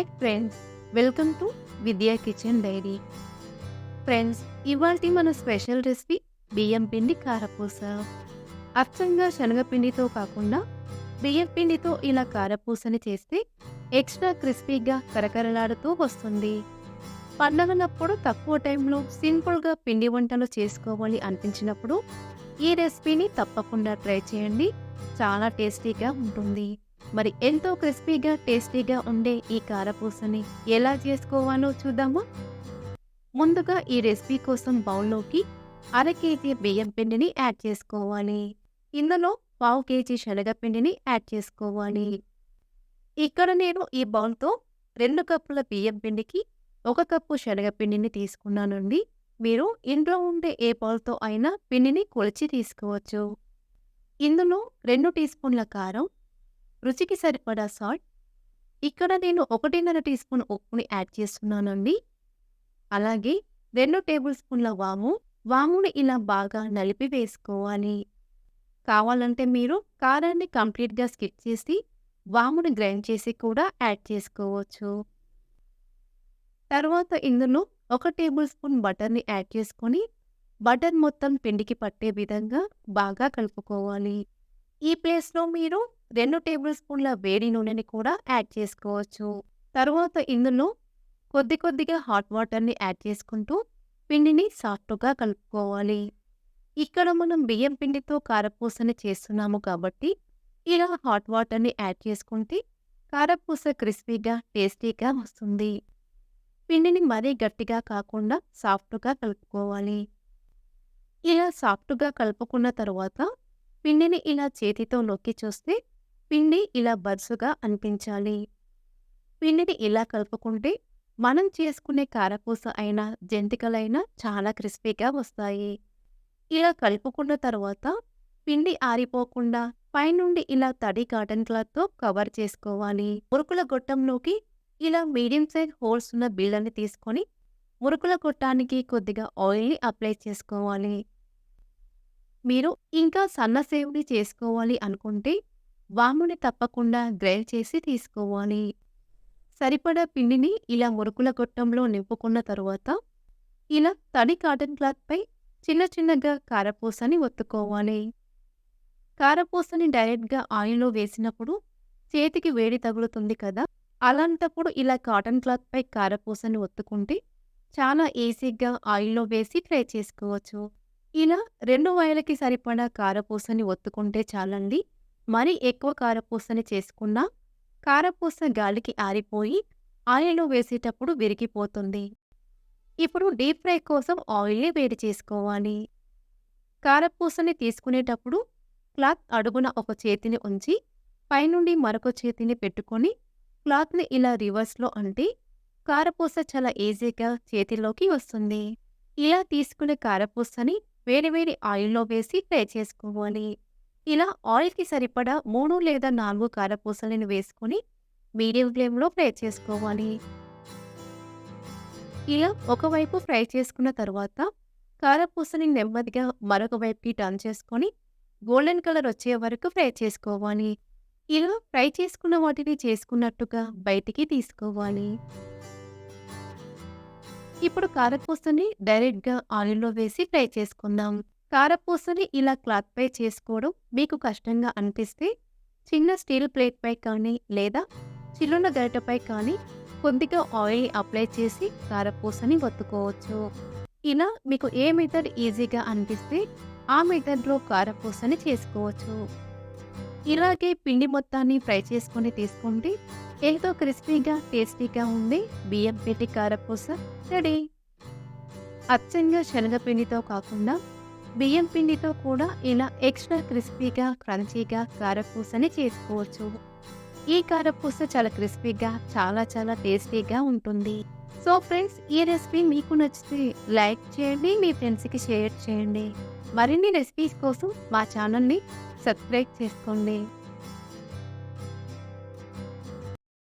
Hi friends welcome to Vidya kitchen diary friends ఇవాళ మన special recipe బియ్యం పిండి కారపూస. అచ్చంగా శనగపిండితో కాకుండా బియ్యం పిండితో ఇలా కారపూసని చేస్తే ఎక్స్ట్రా క్రిస్పీగా కరకరలాడుతూ వస్తుంది. పండగలప్పుడు తక్కువ టైంలో సింపుల్గా పిండి వంటలు చేసుకోవాలి అనిపించినప్పుడు ఈ రెసిపీని తప్పకుండా ట్రై చేయండి. చాలా టేస్టీగా ఉంటుంది. మరి ఎంతో క్రిస్పీగా టేస్టీగా ఉండే ఈ కారపూసని ఎలా చేసుకోవాలో చూద్దామా? ముందుగా ఈ రెసిపీ కోసం బౌల్లోకి అర కేజీ బియ్యం పిండిని యాడ్ చేసుకోవాలి. ఇందులో పావు కేజీ శనగపిండిని యాడ్ చేసుకోవాలి. ఇక్కడ నేను ఈ బౌల్తో రెండు కప్పుల బియ్యం పిండికి ఒక కప్పు శనగపిండిని తీసుకున్నానండి. మీరు ఇంట్లో ఉండే ఏ బౌల్తో అయినా పిండిని కొలిచి తీసుకోవచ్చు. ఇందులో రెండు టీ స్పూన్ల కారం రుచికి సరిపడా సాల్ట్. ఇక్కడ నేను ఒకటిన్నర టీ స్పూన్ ఉప్పుని యాడ్ చేస్తున్నానండి. అలాగే రెండు టేబుల్ స్పూన్ల వాము. వాముని ఇలా బాగా నలిపి వేసుకోవాలి. కావాలంటే మీరు కారాన్ని కంప్లీట్గా స్కిప్ చేసి వాముని గ్రైండ్ చేసి కూడా యాడ్ చేసుకోవచ్చు. తర్వాత ఇందులో ఒక టేబుల్ స్పూన్ బటర్ని యాడ్ చేసుకొని బటర్ మొత్తం పిండికి పట్టే విధంగా బాగా కలుపుకోవాలి. ఈ ప్లేస్లో మీరు రెండు టేబుల్ స్పూన్ల వేడి నూనెని కూడా యాడ్ చేసుకోవచ్చు. తర్వాత ఇందులో కొద్ది కొద్దిగా హాట్ వాటర్ని యాడ్ చేసుకుంటూ పిండిని సాఫ్ట్గా కలుపుకోవాలి. ఇక్కడ మనం బియ్యం పిండితో కారపూసని చేస్తున్నాము కాబట్టి ఇలా హాట్ వాటర్ని యాడ్ చేసుకుంటే కారపూస క్రిస్పీగా టేస్టీగా వస్తుంది. పిండిని మరీ గట్టిగా కాకుండా సాఫ్ట్గా కలుపుకోవాలి. ఇలా సాఫ్ట్గా కలుపుకున్న తర్వాత పిండిని ఇలా చేతితో నొక్కి చూస్తే పిండి ఇలా బరుసుగా అనిపించాలి. పిండిని ఇలా కలుపుకుంటే మనం చేసుకునే కారపూస అయినా జంతికలైనా చాలా క్రిస్పీగా వస్తాయి. ఇలా కలుపుకున్న తర్వాత పిండి ఆరిపోకుండా పైనుండి ఇలా తడి కాటన్ క్లాత్తో కవర్ చేసుకోవాలి. మురుకుల గొట్టంలోకి ఇలా మీడియం సైజ్ హోల్స్ ఉన్న బిళ్ళని తీసుకొని మురుకుల గొట్టానికి కొద్దిగా ఆయిల్ని అప్లై చేసుకోవాలి. మీరు ఇంకా సన్న సేవుని చేసుకోవాలి అనుకుంటే వాముని తప్పకుండా గ్రైండ్ చేసి తీసుకోవాలి. సరిపడా పిండిని ఇలా మురుకుల గొట్టంలో నింపుకున్న తరువాత ఇలా తడి కాటన్ క్లాత్పై చిన్న చిన్నగా కారపూసని ఒత్తుకోవాలి. కారపూసని డైరెక్ట్గా ఆయిల్లో వేసినప్పుడు చేతికి వేడి తగులుతుంది కదా అలాంటప్పుడు ఇలా కాటన్ క్లాత్పై కారపూసని ఒత్తుకుంటే చాలా ఈజీగా ఆయిల్లో వేసి ఫ్రై చేసుకోవచ్చు. ఇలా రెండు వాయిలకి సరిపడా కారపూసని ఒత్తుకుంటే చాలండి. మరీ ఎక్కువ కారపూసని చేసుకున్నా కారపూస గాలికి ఆరిపోయి ఆయిల్లో వేసేటప్పుడు విరిగిపోతుంది. ఇప్పుడు డీప్ ఫ్రై కోసం ఆయిల్ని వేడి చేసుకోవాలి. కారపూసని తీసుకునేటప్పుడు క్లాత్ అడుగున ఒక చేతిని ఉంచి పైనుండి మరొక చేతిని పెట్టుకొని క్లాత్ని ఇలా రివర్స్లో అంటే కారపూస చాలా ఈజీగా చేతిలోకి వస్తుంది. ఇలా తీసుకునే కారపూసని వేడివేడి ఆయిల్లో వేసి ఫ్రై చేసుకోవాలి. ఇలా ఆయిల్కి సరిపడా మూడు లేదా నాలుగు కారపూసలను వేసుకొని మీడియం ఫ్లేమ్లో ఫ్రై చేసుకోవాలి. ఇలా ఒకవైపు ఫ్రై చేసుకున్న తర్వాత కారపూసని నెమ్మదిగా మరొక వైపుకి టర్న్ చేసుకొని గోల్డెన్ కలర్ వచ్చే వరకు ఫ్రై చేసుకోవాలి. ఇలా ఫ్రై చేసుకున్న వాటిని చేసుకున్నట్టుగా బయటికి తీసుకోవాలి. ఇప్పుడు కారపూసని డైరెక్ట్గా ఆయిల్లో వేసి ఫ్రై చేసుకుందాం. కారపూసని ఇలా క్లాత్పై చేసుకోవడం మీకు కష్టంగా అనిపిస్తే చిన్న స్టీల్ ప్లేట్పై కానీ లేదా చిల్లున్న గరిటపై కానీ కొద్దిగా ఆయిల్ అప్లై చేసి కారపూసని ఒత్తుకోవచ్చు. ఇలా మీకు ఏ మెథడ్ ఈజీగా అనిపిస్తే ఆ మెథడ్లో కారపూసని చేసుకోవచ్చు. ఇలాగే పిండి మొత్తాన్ని ఫ్రై చేసుకొని తీసుకుంటే ఏదో క్రిస్పీగా టేస్టీగా ఉంది బియ్యం పెట్టి కారపూస రెడీ. అచ్చంగా శనగపిండితో కాకుండా బియ్యం పిండితో కూడా ఇలా ఎక్స్ట్రా క్రిస్పీగా క్రంచీగా కారపూసని చేసుకోవచ్చు. ఈ కారపూస చాలా క్రిస్పీగా చాలా చాలా టేస్టీగా ఉంటుంది. సో ఫ్రెండ్స్ ఈ రెసిపీ మీకు నచ్చితే లైక్ చేయండి మీ ఫ్రెండ్స్కి షేర్ చేయండి. మరిన్ని రెసిపీస్ కోసం మా ఛానల్ని సబ్స్క్రైబ్ చేసుకోండి.